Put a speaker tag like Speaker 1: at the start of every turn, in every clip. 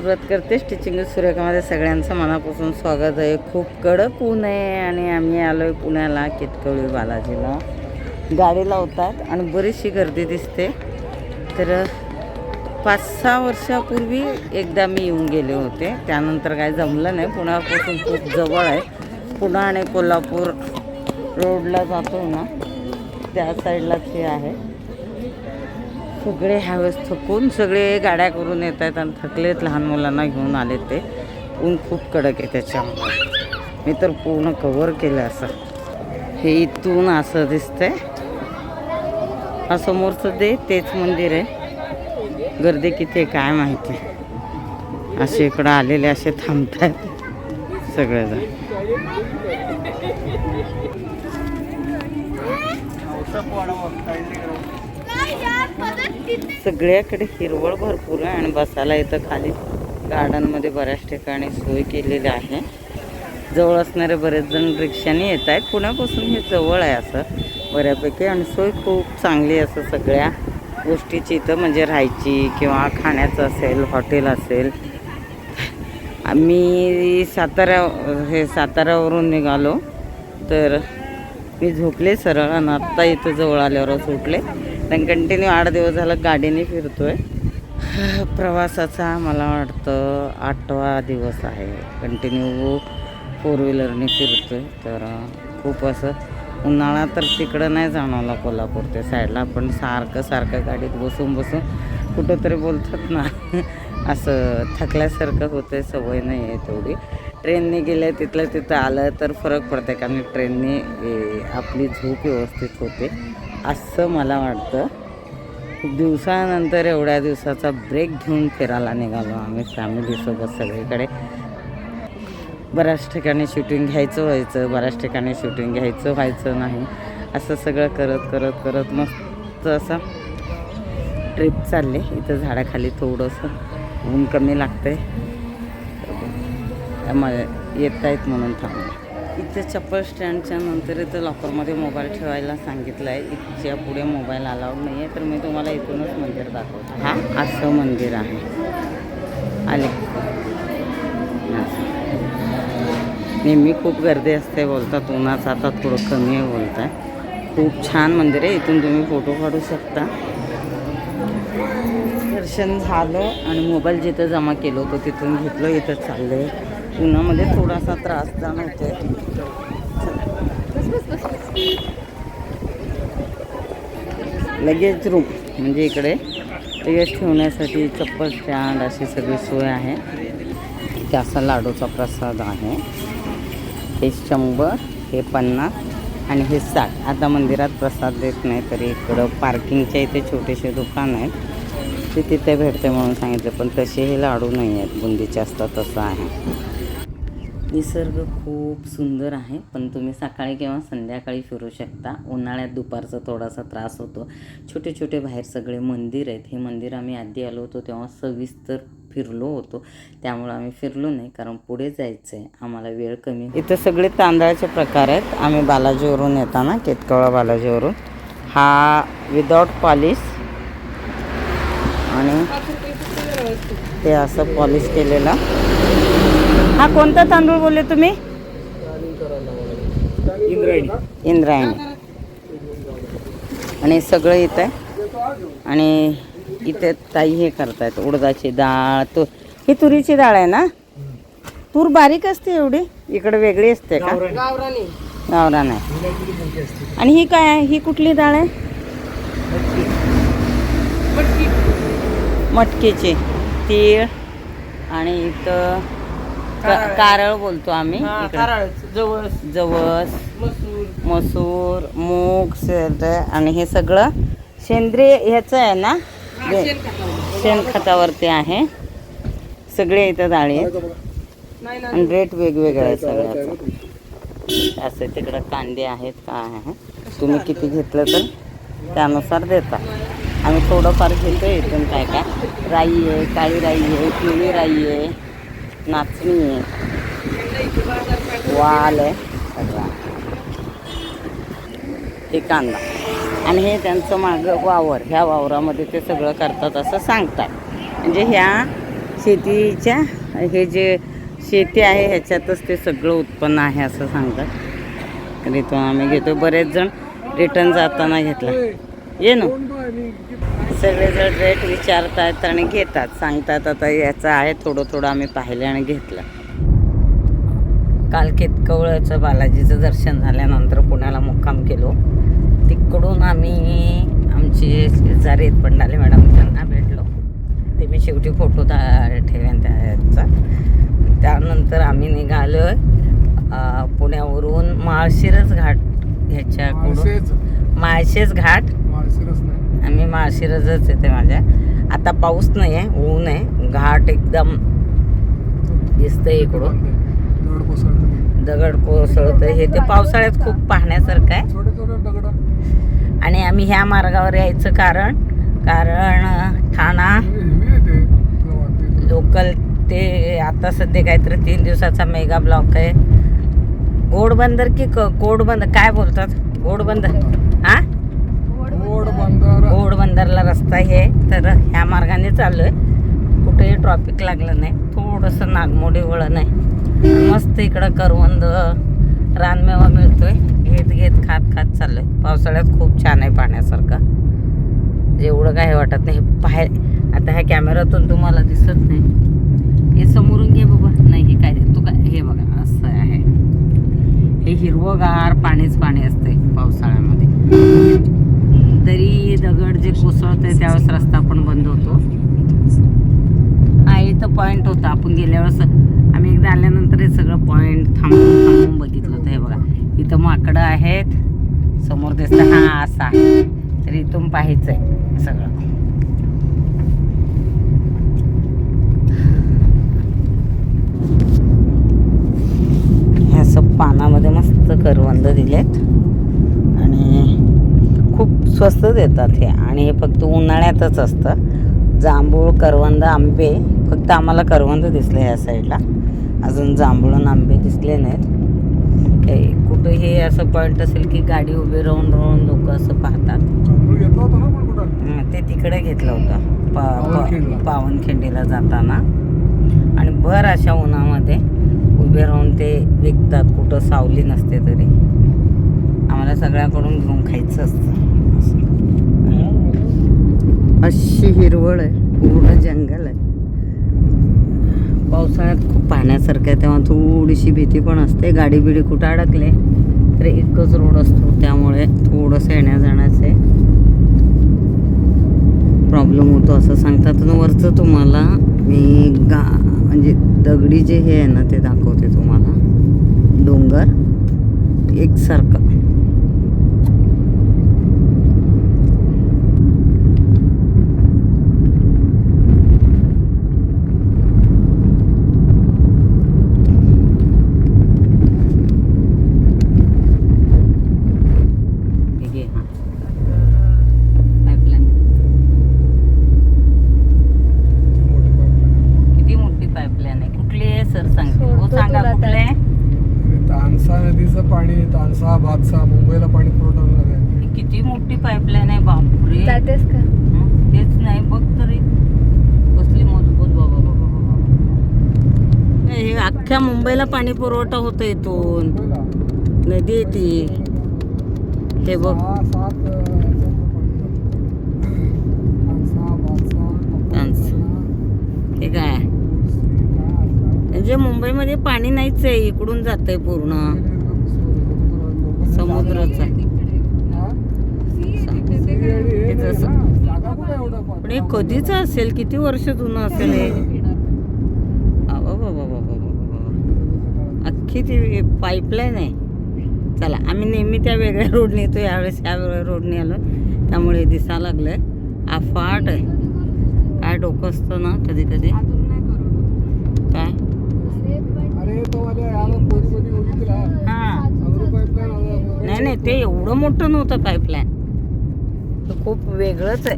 Speaker 1: सुरुवात करते. स्टिचिंग सूर्यकामध्ये सगळ्यांचं मनापासून स्वागत आहे. खूप कडक ऊन आहे आणि आम्ही आलो आहे पुण्याला केतकवळी बालाजीला. गाडी लावतात आणि बरीचशी गर्दी दिसते. तर पाच सहा वर्षापूर्वी एकदा मी येऊन गेले होते. त्यानंतर काय जमलं नाही. पुण्यापासून खूप जवळ आहे. पुणा आणि कोल्हापूर रोडला जातो ना त्या साईडलाच हे आहे. सगळे ह्यावेळेस थकून सगळे गाड्या करून येत आहेत आणि थकलेत लहान मुलांना घेऊन आले ते. ऊन खूप कडक आहे त्याच्यामुळे. मी तर पूर्ण कवर केलं असं. हे इथून असं दिसतंय. हा समोरचं दे तेच मंदिर आहे. गर्दी किती आहे काय माहिती. असे इकडं आलेले असे थांबत आहेत सगळेजण सगळ्याकडे हिरवळ भरपूर आहे आणि बसायला इथं खाली गार्डनमध्ये बऱ्याच ठिकाणी सोय केलेली आहे. जवळ असणारे बरेच जण रिक्षाने येत आहेत. पुण्यापासून हे जवळ आहे असं बऱ्यापैकी आणि सोय खूप चांगली असं सगळ्या गोष्टीची इथं म्हणजे राहायची किंवा खाण्याचं असेल हॉटेल असेल. आम्ही सातारा हे साताऱ्यावरून निघालो. तर मी झोपले सरळ आणि आत्ता इथं जवळ आल्यावरच उठले कारण कंटिन्यू आठ दिवस झालं गाडीने फिरतोय. प्रवासाचा मला वाटतं आठवा दिवस आहे. कंटिन्यू फोर व्हीलरने फिरतोय. तर खूप असं उन्हाळा तर तिकडं नाही जाणवला कोल्हापूर त्या साईडला पण सारखं सारखं गाडीत बसून बसून कुठंतरी बोलतात ना असं थकल्यासारखं होतं सवय नाही आहे तेवढी. ट्रेनने गेलं तिथलं तिथं आलं तर फरक पडते कारण ट्रेनने आपली झोप व्यवस्थित होते. असं मला वाटतं. खूप दिवसानंतर एवढ्या दिवसाचा ब्रेक घेऊन फिरायला निघालो आम्ही फॅमिलीसोबत सगळीकडे. बऱ्याच ठिकाणी शूटिंग घ्यायचं व्हायचं बऱ्याच ठिकाणी शूटिंग घ्यायचं व्हायचं नाही. असं सगळं करत करत करत मस्त असं ट्रिप चालले. इथं झाडाखाली थोडंसं ऊन कमी लागतंय. त्यामुळे येत आहेत म्हणून थांबलं. इथे चप्पल स्टँडच्या नंतर इथं लॉकरमध्ये मोबाईल ठेवायला सांगितलं आहे इथच्या पुढे मोबाईल अलाउड नाही आहे तर मी तुम्हाला इथूनच मंदिर दाखवतो. हा असं मंदिर आहे. आले. नेहमी खूप गर्दी असते बोलतात उन्हाचं आता थोडं कमी आहे बोलत आहे खूप छान मंदिर आहे इथून तुम्ही फोटो काढू शकता. दर्शन झालं आणि मोबाईल जिथं जमा केलं होतं तिथून घेतलं इथं चाललं आहे उन्हामध्ये थोडासा त्रास जाणवतोय. लगेच रूम म्हणजे इकडे. लगेच ठेवण्यासाठी चप्पल स्टँड अशी सगळी सोय आहे. इथे असा लाडूचा प्रसाद आहे. हे शंभर हे पन्नास आणि हे साठ. आता मंदिरात प्रसाद देत नाही तरी इकडं पार्किंगच्या इथे छोटेसे दुकान आहेत. ते तिथे भेटते म्हणून सांगितलं पण तसे हे लाडू नाही आहेत. बुंदीचे असतात तसं आहे. निसर्ग खूप सुंदर आहे पण तुम्ही सकाळी किंवा संध्याकाळी फिरू शकता. उन्हाळ्यात दुपारचा थोडासा त्रास होतो. छोटे छोटे बाहेर सगळे मंदिर आहेत. हे मंदिर आम्ही आधी आलो होतो तेव्हा सविस्तर फिरलो होतो. त्यामुळं आम्ही फिरलो नाही कारण पुढे जायचं आहे आम्हाला वेळ कमी इथं सगळे तांदळाचे प्रकार आहेत. आम्ही बालाजीवरून येताना केतकवळा बालाजीवरून. हा विदाउट पॉलिश आणि ते असं पॉलिश केलेला. हा कोणता तांदूळ बोलले तुम्ही? इंद्रायणी. आणि सगळं इथं आहे आणि इथे ताई हे करतायत उडदाची डाळ तूर. ही तुरीची डाळ आहे ना? तूर बारीक असते एवढी? इकडे वेगळी असते का? गावरान. आहे आणि ही काय आहे? ही कुठली डाळ आहे? मटकीची. तीळ आणि इथं क- कारळ. बोलतो आम्ही इकडं.
Speaker 2: जवस.
Speaker 1: जवस
Speaker 2: मसूर.
Speaker 1: मसूर मूग शेरड आणि हे सगळं सेंद्रिय ह्याचं आहे ना? जे- शेणखतावरती आहे. सगळे इथं डाळी आहेत.
Speaker 2: नाही ना
Speaker 1: आणि रेट वेगवेगळं आहे सगळ्याचं. असं तिकडं कांदे आहेत काय आहे. तुम्ही किती घेतलं तर त्यानुसार देता. आम्ही थोडंफार घेतो इथून काय काय. राई आहे काळी राई आहे पिवळी राई आहे. नाचणी. आहे वाल आहे. सगळा हे कांदा. आणि हे त्यांचं मागं वावर. ह्या वावरामध्ये ते सगळं करतात असं सांगतात. म्हणजे ह्या शेतीच्या हे जे शेती आहे ह्याच्यातच ते सगळं उत्पन्न आहे असं सांगतात. तरी तो आम्ही घेतो. बरेच जण रिटर्न जाताना घेतला. ये ना. सगळेजण रेट विचारतात आणि घेतात. सांगतात आता याचं आहे थोडं थोडं आम्ही पाहिलं आणि घेतलं. काल केतकवळचं बालाजीचं दर्शन झाल्यानंतर पुण्याला मुक्काम केलो. तिकडून आम्ही आमचे शेजारी पंडाले मॅडम त्यांना भेटलो. ते मी शेवटी फोटो दा ठेवेन त्याचा. त्यानंतर आम्ही निघालो पुण्यावरून माळशिरस घाट ह्याच्याकडून माळशेज घाट. आम्ही माळशिरसच येते माझ्या. आता पाऊस नाही आहे ऊन आहे. घाट एकदम दिसतंय इकडून. दगड कोसळतं हे ते पावसाळ्यात खूप पाहण्यासारखं आहे. आणि आम्ही ह्या मार्गावर यायचं कारण कारण ठाणा लोकल ते आता सध्या काहीतरी तीन दिवसाचा मेगा ब्लॉक आहे. घोडबंदर की क कोडबंदर काय बोलतात? घोडबंदर हा?
Speaker 2: ओढ बंदर.
Speaker 1: घोडबंदरला रस्ता हे तर ह्या मार्गाने चाललो आहे कुठेही ट्रॉफिक लागलं नाही. थोडंसं नागमोडी वळण आहे. मस्त इकडं करवंद रानमेवा मिळतोय. घेत घेत खात खात चाललोय. पावसाळ्यात खूप छान आहे पाण्यासारखं जेवढं काही वाटत नाही. बाहेर आता ह्या कॅमेऱ्यातून तुम्हाला दिसत नाही. हे समोरून घे बाबा. नाही हे काय तू? काय? हे बघा असं आहे. हे हिरवंगार पाणीच पाणी असते पावसाळ्यामध्ये. तरी दगड जे कोसळते त्यावेळेस रस्ता पण बंद होतो. हा इथं पॉईंट होता. आपण गेल्या वेळेस आम्ही एकदा आल्यानंतर हे सगळं पॉईंट थांबून थांबून बघितलं होतं. हे बघा. इथं माकडं आहेत. समोर दिसतं हा असा आहे. तर इथून पाहायचं आहे सगळं असं पानामध्ये मस्त करवंद दिलेत. खूप स्वस्त देतात हे. आणि हे फक्त उन्हाळ्यातच असतं. जांभूळ करवंद आंबे. फक्त आम्हाला करवंद दिसले ह्या साईडला. अजून जांभूळ आणि आंबे दिसले नाहीत. हे कुठं हे असं पॉईंट असेल की गाडी उभी राहून राहून लोक असं पाहतात. हं, ते तिकडे घेतलं होतं. पा
Speaker 2: पावनखिंडला.
Speaker 1: पा- पावनखिंडीला जाताना. आणि भर अशा उन्हामध्ये उभे राहून ते विकतात. कुठं सावली नसते तरी. आम्हाला सगळ्याकडून घेऊन खायचं असतं. अशी हिरवळ आहे पूर्ण जंगल आहे. पावसाळ्यात खूप पाहण्यासारखं आहे तेव्हा थोडीशी भीती पण असते. गाडी बिडी कुठं अडकले तर एकच रोड असतो त्यामुळे थोडंसं येण्या जाण्याचे प्रॉब्लेम होतो असं सांगतात. वरचं तुम्हाला मी गा म्हणजे दगडी जे हे आहे ना ते दाखवते तुम्हाला. डोंगर एकसारखं हे घे, हा. Pipeline. किती मोठी पाईपलाईन आहे कुठली आहे सर सांगते. हो सांगा कुठले? आहे
Speaker 2: तानसा नदीचं पाणी तानसा भातसा मुंबईला पाणी पुरवठा होणार आहे
Speaker 1: ही किती मोठी पाईपलाईन आहे बापरे.
Speaker 3: जातेस का?
Speaker 1: हं, तेच नाही बघ तरी. कसली मजबूत बाबा बाबा बाबा नाही, हे अख्ख्या मुंबईला पाणी पुरवठा होतो इथून.
Speaker 2: मुंबईला
Speaker 1: नदी आहे ती. हे बघ.
Speaker 2: सहा सात अं, तानसा भातसा
Speaker 1: तानसा. हे काय? म्हणजे मुंबईमध्ये पाणी नाहीच आहे इकडून जात आहे पूर्ण. समुद्राचं
Speaker 2: पण?
Speaker 1: हे कधीच असेल किती वर्ष जुनं असेल हे? अबा बाबा बाबा बाबा अख्खी ती पाईपलाईन आहे. चला आम्ही नेहमी त्या वेगळ्या रोडने येतो यावेळेस या वेगळ्या रोडने आलो त्यामुळे दिसा लागलंय. आफाट आहे. काय डोकं असतं ना कधी कधी काय
Speaker 2: अरे तो माझ्या याला पोरीमध्ये बघितला
Speaker 1: हां
Speaker 2: अगरू pipeline आलं.
Speaker 1: नाही नाही ते एवढं मोठं नव्हतं पाईपलाईन ते खूप वेगळंच आहे.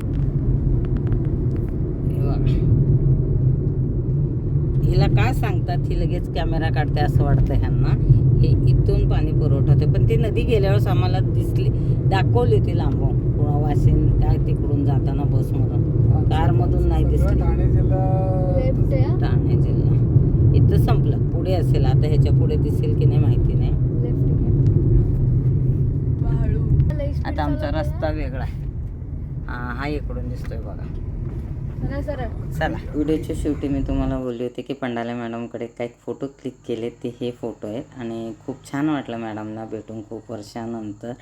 Speaker 1: हे बघा. हिला काय सांगतात ही लगेच कॅमेरा काढते असं वाटतं ह्यांना. हे इथून पाणी पुरवठा होते पण ती नदी गेल्यावेळेस आम्हाला दिसली दाखवली ती लांबून. वाशिन काय तिकडून जाताना बसमधून कारमधून नाही दिसली.
Speaker 2: ठाणे जिल्हा.
Speaker 1: इथं संपलं. पुढे असेल. आता ह्याच्या पुढे दिसेल की नाही माहिती नाही. आता आमचा रस्ता वेगळा आहे. हा हा इकडून दिसतोय बघा. चला व्हिडिओची शेवटी मी तुम्हाला बोलली होती की पंडाले मॅडमकडे काही फोटो क्लिक केले ते हे फोटो आहेत. आणि खूप छान वाटलं मॅडमना भेटून खूप वर्षानंतर.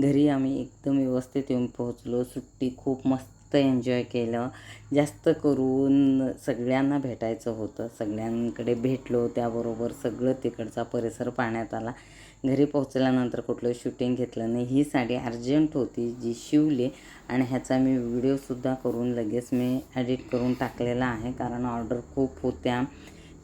Speaker 1: घरी आम्ही एकदम व्यवस्थित येऊन पोहोचलो. सुट्टी खूप मस्त एन्जॉय केलं. जास्त करून सगळ्यांना भेटायचं होतं. सगळ्यांकडे भेटलो. त्याबरोबर सगळं तिकडचा परिसर पाहण्यात आला. घरी पोहोचल्यानंतर कुठलं शूटिंग घेतलं नाही. ही साडी अर्जंट होती जी शिवली. आणि ह्याचा मी व्हिडिओसुद्धा करून लगेच मी एडिट करून टाकलेला आहे. कारण ऑर्डर खूप होत्या.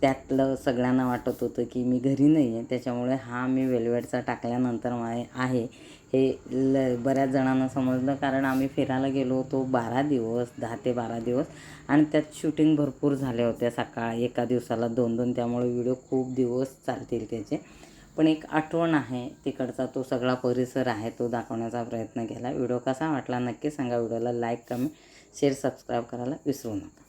Speaker 1: त्यातलं सगळ्यांना वाटत होतं की मी घरी नाही आहे त्याच्यामुळे हा मी वेलवेटचा टाकल्यानंतर मा- आहे. हे ल बऱ्याच जणांना समजलं. कारण आम्ही फिरायला गेलो होतो बारा दिवस दहा ते बारा दिवस. आणि त्यात शूटिंग भरपूर झाल्या होत्या सकाळ एका दिवसाला दोन दोन. त्यामुळे व्हिडिओ खूप दिवस चालतील त्याचे. पण एक आठवण आहे तिकडचा तो सगळा परिसर आहे तो दाखवण्याचा प्रयत्न केला. व्हिडिओ कसा वाटला नक्की सांगा. व्हिडिओला लाईक कमेंट शेअर सबस्क्राईब करायला विसरू नका.